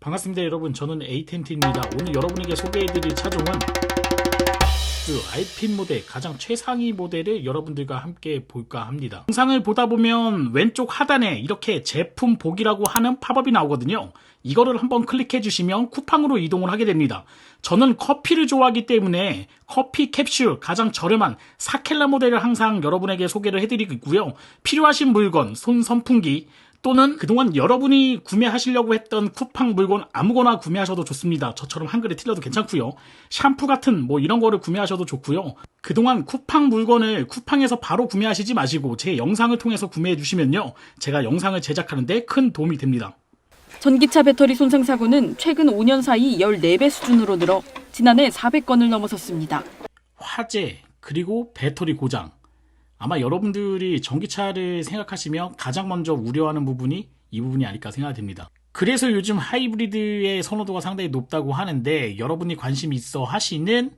반갑습니다 여러분. 저는 에이텐트입니다. 오늘 여러분에게 소개해드릴 차종은 그 알핀 모델 가장 최상위 모델을 여러분들과 함께 볼까 합니다. 영상을 보다 보면 왼쪽 하단에 이렇게 제품 보기라고 하는 팝업이 나오거든요. 이거를 한번 클릭해 주시면 쿠팡으로 이동을 하게 됩니다. 저는 커피를 좋아하기 때문에 커피 캡슐 가장 저렴한 사켈라 모델을 항상 여러분에게 소개를 해드리고 있고요. 필요하신 물건 손 선풍기 또는 그동안 여러분이 구매하시려고 했던 쿠팡 물건 아무거나 구매하셔도 좋습니다. 저처럼 한글에 틀려도 괜찮고요. 샴푸 같은 뭐 이런 거를 구매하셔도 좋고요. 그동안 쿠팡 물건을 쿠팡에서 바로 구매하시지 마시고 제 영상을 통해서 구매해 주시면요. 제가 영상을 제작하는데 큰 도움이 됩니다. 전기차 배터리 손상 사고는 최근 5년 사이 14배 수준으로 늘어 지난해 400건을 넘어섰습니다. 화재 그리고 배터리 고장 아마 여러분들이 전기차를 생각하시면 가장 먼저 우려하는 부분이 이 부분이 아닐까 생각됩니다. 그래서 요즘 하이브리드의 선호도가 상당히 높다고 하는데 여러분이 관심 있어 하시는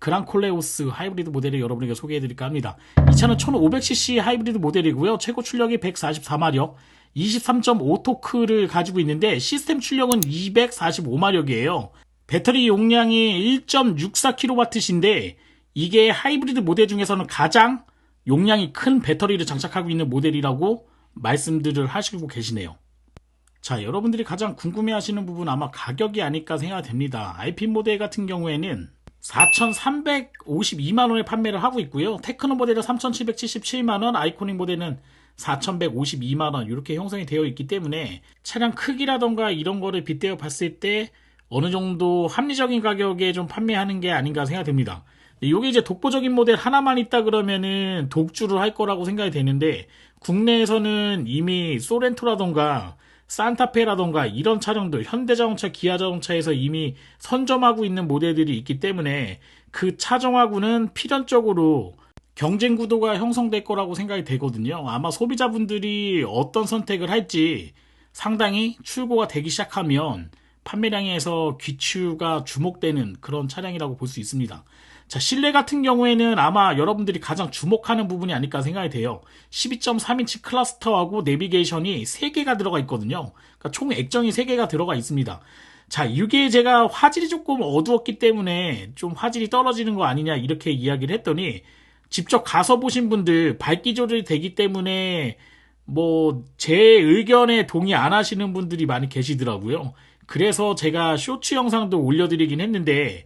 그랑콜레오스 하이브리드 모델을 여러분에게 소개해드릴까 합니다. 이 차는 1500cc 하이브리드 모델이고요. 최고 출력이 144마력, 23.5토크를 가지고 있는데 시스템 출력은 245마력이에요. 배터리 용량이 1.64kW인데 이게 하이브리드 모델 중에서는 가장 용량이 큰 배터리를 장착하고 있는 모델이라고 말씀들을 하시고 계시네요. 자, 여러분들이 가장 궁금해 하시는 부분 아마 가격이 아닐까 생각됩니다. 알핀 모델 같은 경우에는 4,352만원에 판매를 하고 있고요. 테크노 모델은 3,777만원, 아이코닉 모델은 4,152만원 이렇게 형성이 되어 있기 때문에 차량 크기라던가 이런 거를 빗대어 봤을 때 어느 정도 합리적인 가격에 좀 판매하는 게 아닌가 생각됩니다. 이게 이제 독보적인 모델 하나만 있다 그러면은 독주를 할 거라고 생각이 되는데 국내에서는 이미 소렌토라던가 산타페라던가 이런 차량들 현대자동차, 기아자동차에서 이미 선점하고 있는 모델들이 있기 때문에 그 차종하고는 필연적으로 경쟁 구도가 형성될 거라고 생각이 되거든요. 아마 소비자분들이 어떤 선택을 할지 상당히 출고가 되기 시작하면 판매량에서 귀추가 주목되는 그런 차량이라고 볼 수 있습니다. 자, 실내 같은 경우에는 아마 여러분들이 가장 주목하는 부분이 아닐까 생각이 돼요. 12.3인치 클러스터하고 내비게이션이 3개가 들어가 있거든요. 그러니까 총 액정이 3개가 들어가 있습니다. 자, 이게 제가 화질이 조금 어두웠기 때문에 좀 화질이 떨어지는 거 아니냐 이렇게 이야기를 했더니 직접 가서 보신 분들 밝기 조절이 되기 때문에 뭐 제 의견에 동의 안 하시는 분들이 많이 계시더라고요. 그래서 제가 쇼츠 영상도 올려드리긴 했는데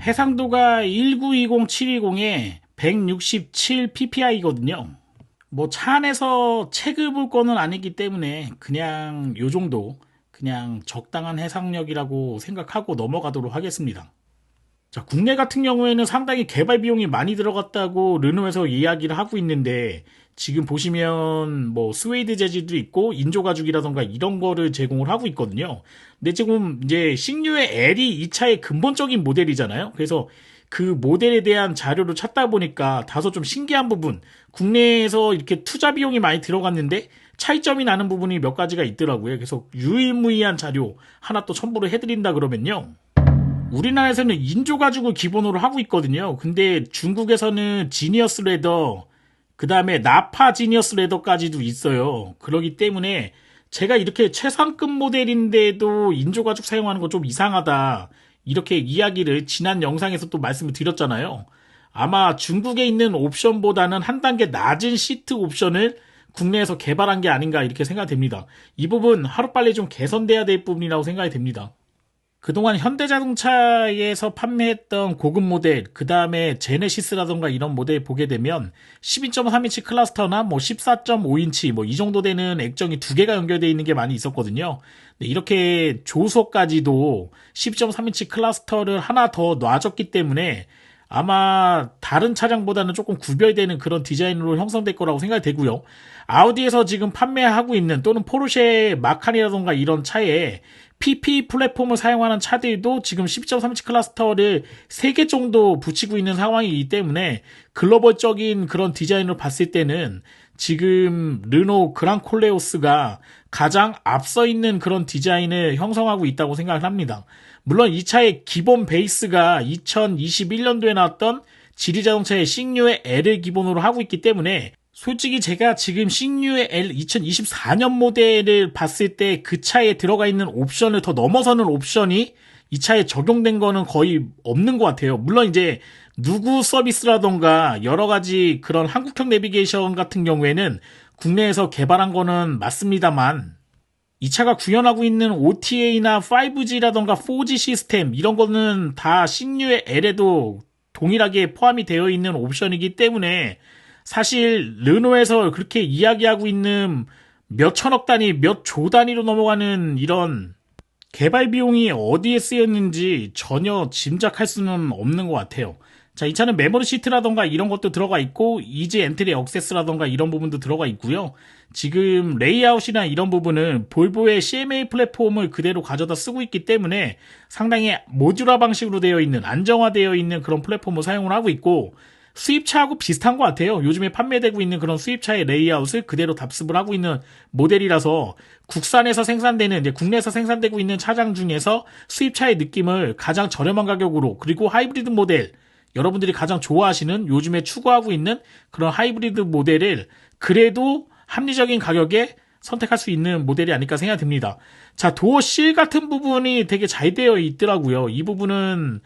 해상도가 1920-720에 167pp이거든요. 뭐 차 안에서 책을 볼 거는 아니기 때문에 그냥 요 정도 그냥 적당한 해상력이라고 생각하고 넘어가도록 하겠습니다. 자, 국내 같은 경우에는 상당히 개발 비용이 많이 들어갔다고 르노에서 이야기를 하고 있는데 지금 보시면 뭐 스웨이드 재질도 있고 인조 가죽이라던가 이런 거를 제공을 하고 있거든요. 근데 지금 이제 식류의 L이 이 차의 근본적인 모델이잖아요. 그래서 그 모델에 대한 자료를 찾다 보니까 다소 좀 신기한 부분, 국내에서 이렇게 투자 비용이 많이 들어갔는데 차이점이 나는 부분이 몇 가지가 있더라고요. 그래서 유일무이한 자료 하나 또 첨부를 해드린다 그러면요. 우리나라에서는 인조 가죽을 기본으로 하고 있거든요. 근데 중국에서는 지니어스 레더, 그 다음에 나파 지니어스 레더까지도 있어요. 그러기 때문에 제가 이렇게 최상급 모델인데도 인조 가죽 사용하는 거좀 이상하다. 이렇게 이야기를 지난 영상에서 또 말씀을 드렸잖아요. 아마 중국에 있는 옵션보다는 한 단계 낮은 시트 옵션을 국내에서 개발한 게 아닌가 이렇게 생각됩니다. 이 부분 하루빨리 좀 개선돼야 될 부분이라고 생각이 됩니다. 그동안 현대자동차에서 판매했던 고급 모델, 그 다음에 제네시스라던가 이런 모델 보게 되면 12.3인치 클러스터나 뭐 14.5인치 뭐 이 정도 되는 액정이 두 개가 연결되어 있는 게 많이 있었거든요. 이렇게 조수까지도 10.3인치 클러스터를 하나 더 놔줬기 때문에 아마 다른 차량보다는 조금 구별되는 그런 디자인으로 형성될 거라고 생각이 되고요. 아우디에서 지금 판매하고 있는 또는 포르쉐 마칸이라던가 이런 차에 PP 플랫폼을 사용하는 차들도 지금 10.3인치 클러스터를 3개 정도 붙이고 있는 상황이기 때문에 글로벌적인 그런 디자인을 봤을 때는 지금 르노 그랑콜레오스가 가장 앞서 있는 그런 디자인을 형성하고 있다고 생각을 합니다. 물론 이 차의 기본 베이스가 2021년도에 나왔던 지리자동차의 싱류의 L을 기본으로 하고 있기 때문에 솔직히 제가 지금 싱유의 L 2024년 모델을 봤을 때 그 차에 들어가 있는 옵션을 더 넘어서는 옵션이 이 차에 적용된 거는 거의 없는 것 같아요. 물론 이제 누구 서비스라던가 여러 가지 그런 한국형 내비게이션 같은 경우에는 국내에서 개발한 거는 맞습니다만 이 차가 구현하고 있는 OTA나 5G라던가 4G 시스템 이런 거는 다 신유의 L에도 동일하게 포함이 되어 있는 옵션이기 때문에 사실 르노에서 그렇게 이야기하고 있는 몇 천억 단위, 몇 조 단위로 넘어가는 이런 개발 비용이 어디에 쓰였는지 전혀 짐작할 수는 없는 것 같아요. 자, 이 차는 메모리 시트라던가 이런 것도 들어가 있고, 이지 엔트리 억세스라던가 이런 부분도 들어가 있고요. 지금 레이아웃이나 이런 부분은 볼보의 CMA 플랫폼을 그대로 가져다 쓰고 있기 때문에 상당히 모듈화 방식으로 되어 있는, 안정화되어 있는 그런 플랫폼을 사용을 하고 있고, 수입차하고 비슷한 것 같아요. 요즘에 판매되고 있는 그런 수입차의 레이아웃을 그대로 답습을 하고 있는 모델이라서 국산에서 생산되는 이제 국내에서 생산되고 있는 차량 중에서 수입차의 느낌을 가장 저렴한 가격으로 그리고 하이브리드 모델 여러분들이 가장 좋아하시는 요즘에 추구하고 있는 그런 하이브리드 모델을 그래도 합리적인 가격에 선택할 수 있는 모델이 아닐까 생각이 듭니다. 자, 도어 실 같은 부분이 되게 잘 되어 있더라고요. 이 부분은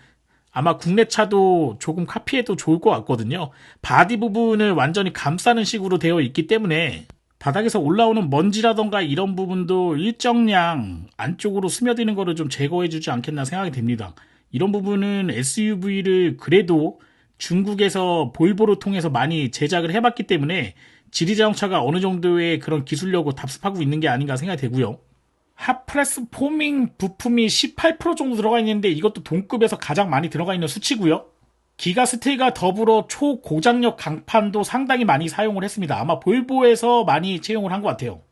아마 국내 차도 조금 카피해도 좋을 것 같거든요. 바디 부분을 완전히 감싸는 식으로 되어 있기 때문에 바닥에서 올라오는 먼지라던가 이런 부분도 일정량 안쪽으로 스며드는 거를 좀 제거해 주지 않겠나 생각이 됩니다. 이런 부분은 SUV를 그래도 중국에서 볼보를 통해서 많이 제작을 해봤기 때문에 지리자동차가 어느 정도의 그런 기술력을 답습하고 있는 게 아닌가 생각이 되고요. 핫프레스 포밍 부품이 18% 정도 들어가 있는데 이것도 동급에서 가장 많이 들어가 있는 수치고요. 기가 스틸과 더불어 초고장력 강판도 상당히 많이 사용을 했습니다. 아마 볼보에서 많이 채용을 한 것 같아요.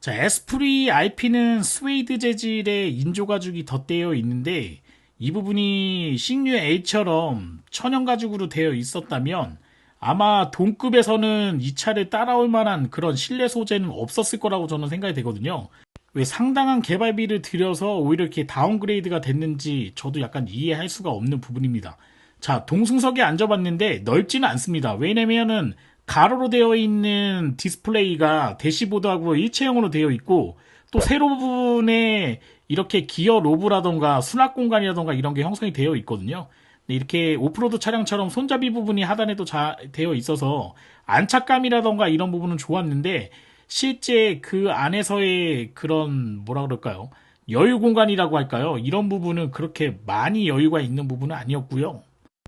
자, 에스프리 RP는 스웨이드 재질의 인조 가죽이 덧대어 있는데 이 부분이 싱류 A처럼 천연 가죽으로 되어 있었다면 아마 동급에서는 이 차를 따라올 만한 그런 실내 소재는 없었을 거라고 저는 생각이 되거든요. 왜 상당한 개발비를 들여서 오히려 이렇게 다운그레이드가 됐는지 저도 약간 이해할 수가 없는 부분입니다. 자, 동승석에 앉아봤는데 넓지는 않습니다. 왜냐면은 가로로 되어 있는 디스플레이가 대시보드하고 일체형으로 되어 있고 또 세로 부분에 이렇게 기어 로브라던가 수납 공간이라던가 이런 게 형성이 되어 있거든요. 이렇게 오프로드 차량처럼 손잡이 부분이 하단에도 잘 되어 있어서 안착감이라던가 이런 부분은 좋았는데 실제 그 안에서의 그런 뭐라 그럴까요? 여유 공간이라고 할까요? 이런 부분은 그렇게 많이 여유가 있는 부분은 아니었고요.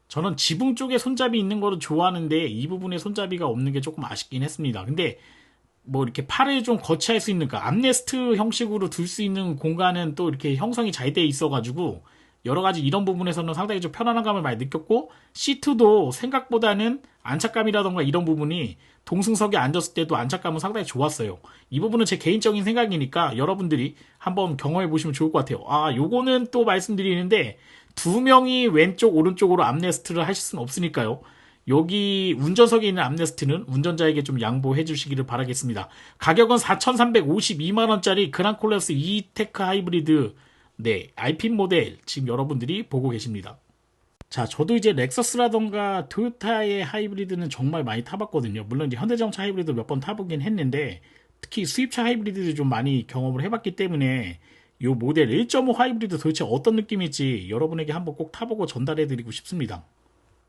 저는 지붕 쪽에 손잡이 있는 거를 좋아하는데 이 부분에 손잡이가 없는 게 조금 아쉽긴 했습니다. 근데 뭐 이렇게 팔을 좀 거치할 수 있는 그 암레스트 형식으로 둘 수 있는 공간은 또 이렇게 형성이 잘 돼 있어가지고 여러 가지 이런 부분에서는 상당히 좀 편안한 감을 많이 느꼈고 시트도 생각보다는 안착감이라던가 이런 부분이 동승석에 앉았을 때도 안착감은 상당히 좋았어요. 이 부분은 제 개인적인 생각이니까 여러분들이 한번 경험해 보시면 좋을 것 같아요. 아, 요거는 또 말씀드리는데 두 명이 왼쪽 오른쪽으로 암레스트를 하실 수는 없으니까요. 여기 운전석에 있는 암레스트는 운전자에게 좀 양보해 주시기를 바라겠습니다. 가격은 4,352만원짜리 그랑콜레스 E테크 하이브리드 네, 알핀 모델 지금 여러분들이 보고 계십니다. 자, 저도 이제 렉서스라던가 토요타의 하이브리드는 정말 많이 타봤거든요. 물론 이제 현대자동차 하이브리드 몇 번 타보긴 했는데 특히 수입차 하이브리드를 좀 많이 경험을 해봤기 때문에 이 모델 1.5 하이브리드 도대체 어떤 느낌일지 여러분에게 한번 꼭 타보고 전달해드리고 싶습니다.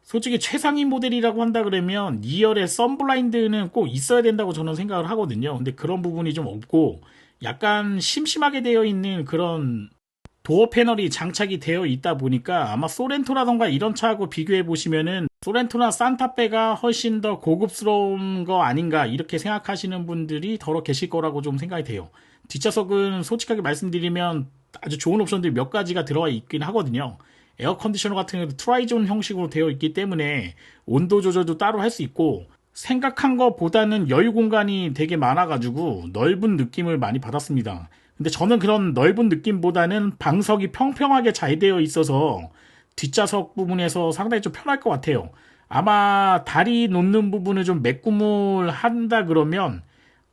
솔직히 최상위 모델이라고 한다 그러면 2열의 썬블라인드는 꼭 있어야 된다고 저는 생각을 하거든요. 근데 그런 부분이 좀 없고 약간 심심하게 되어 있는 그런 도어 패널이 장착이 되어 있다 보니까 아마 소렌토라던가 이런 차하고 비교해 보시면은 소렌토나 산타페가 훨씬 더 고급스러운 거 아닌가 이렇게 생각하시는 분들이 더러 계실 거라고 좀 생각이 돼요. 뒷좌석은 솔직하게 말씀드리면 아주 좋은 옵션들이 몇 가지가 들어가 있긴 하거든요. 에어 컨디셔너 같은 경우도 트라이존 형식으로 되어 있기 때문에 온도 조절도 따로 할 수 있고 생각한 것보다는 여유 공간이 되게 많아가지고 넓은 느낌을 많이 받았습니다. 근데 저는 그런 넓은 느낌보다는 방석이 평평하게 잘 되어 있어서 뒷좌석 부분에서 상당히 좀 편할 것 같아요. 아마 다리 놓는 부분을 좀 매꾸물 한다 그러면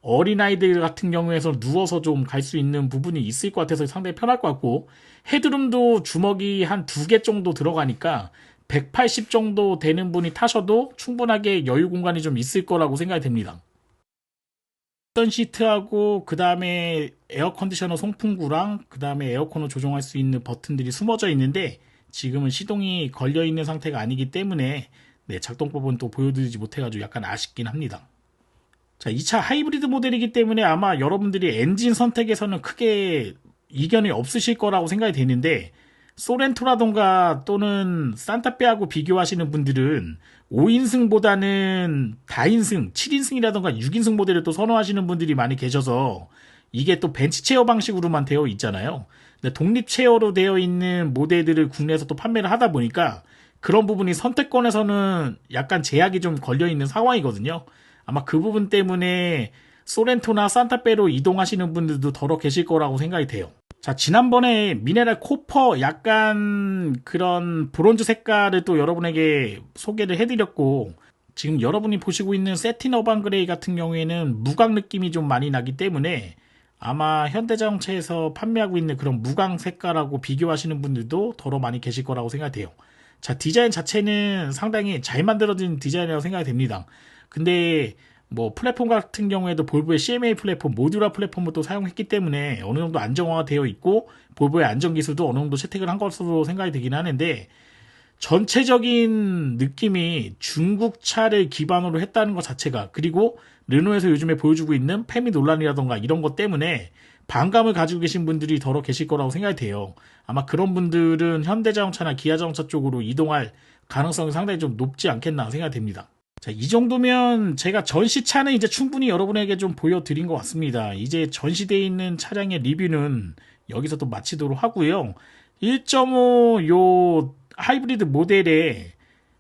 어린아이들 같은 경우에서 누워서 좀 갈 수 있는 부분이 있을 것 같아서 상당히 편할 것 같고 헤드룸도 주먹이 한 두 개 정도 들어가니까 180 정도 되는 분이 타셔도 충분하게 여유 공간이 좀 있을 거라고 생각이 됩니다. 어떤 시트하고 그 다음에 에어 컨디셔너 송풍구랑 그 다음에 에어컨을 조정할 수 있는 버튼들이 숨어져 있는데 지금은 시동이 걸려 있는 상태가 아니기 때문에 네, 작동법은 또 보여드리지 못해가지고 약간 아쉽긴 합니다. 자, 이차 하이브리드 모델이기 때문에 아마 여러분들이 엔진 선택에서는 크게 이견이 없으실 거라고 생각이 되는데 소렌토라던가 또는 산타페하고 비교하시는 분들은 5인승보다는 다인승, 7인승이라던가 6인승 모델을 또 선호하시는 분들이 많이 계셔서 이게 또 벤치 체어 방식으로만 되어 있잖아요. 근데 독립 체어로 되어 있는 모델들을 국내에서 또 판매를 하다 보니까 그런 부분이 선택권에서는 약간 제약이 좀 걸려 있는 상황이거든요. 아마 그 부분 때문에 소렌토나 산타페로 이동하시는 분들도 더러 계실 거라고 생각이 돼요. 자, 지난번에 미네랄 코퍼 약간 그런 브론즈 색깔을 또 여러분에게 소개를 해드렸고, 지금 여러분이 보시고 있는 세틴 어반 그레이 같은 경우에는 무광 느낌이 좀 많이 나기 때문에 아마 현대자동차에서 판매하고 있는 그런 무광 색깔하고 비교하시는 분들도 더러 많이 계실 거라고 생각이 돼요. 자, 디자인 자체는 상당히 잘 만들어진 디자인이라고 생각이 됩니다. 근데 뭐 플랫폼 같은 경우에도 볼보의 CMA 플랫폼, 모듈화 플랫폼을 또 사용했기 때문에 어느 정도 안정화가 되어 있고 볼보의 안전 기술도 어느 정도 채택을 한 것으로 생각이 되긴 하는데 전체적인 느낌이 중국 차를 기반으로 했다는 것 자체가 그리고 르노에서 요즘에 보여주고 있는 페미 논란이라던가 이런 것 때문에 반감을 가지고 계신 분들이 더러 계실 거라고 생각이 돼요. 아마 그런 분들은 현대자동차나 기아자동차 쪽으로 이동할 가능성이 상당히 좀 높지 않겠나 생각이 됩니다. 자, 이 정도면 제가 전시차는 이제 충분히 여러분에게 좀 보여드린 것 같습니다. 이제 전시되어 있는 차량의 리뷰는 여기서 또 마치도록 하고요. 1.5 요 하이브리드 모델의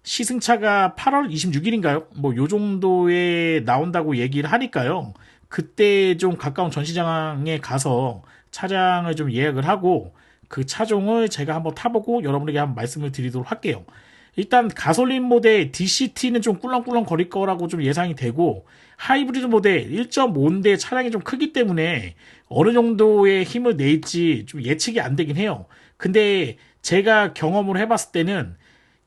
시승차가 8월 26일인가요? 뭐 요 정도에 나온다고 얘기를 하니까요. 그때 좀 가까운 전시장에 가서 차량을 좀 예약을 하고 그 차종을 제가 한번 타보고 여러분에게 한번 말씀을 드리도록 할게요. 일단 가솔린 모델 DCT는 좀 꿀렁꿀렁 거릴 거라고 좀 예상이 되고 하이브리드 모델 1.5인데 차량이 좀 크기 때문에 어느 정도의 힘을 낼지 좀 예측이 안 되긴 해요. 근데 제가 경험을 해봤을 때는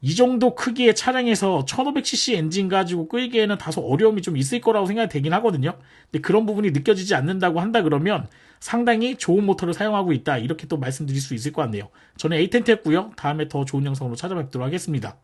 이 정도 크기의 차량에서 1500cc 엔진 가지고 끌기에는 다소 어려움이 좀 있을 거라고 생각이 되긴 하거든요. 근데 그런 부분이 느껴지지 않는다고 한다 그러면 상당히 좋은 모터를 사용하고 있다. 이렇게 또 말씀드릴 수 있을 것 같네요. 저는 에이텐트였고요. 다음에 더 좋은 영상으로 찾아뵙도록 하겠습니다.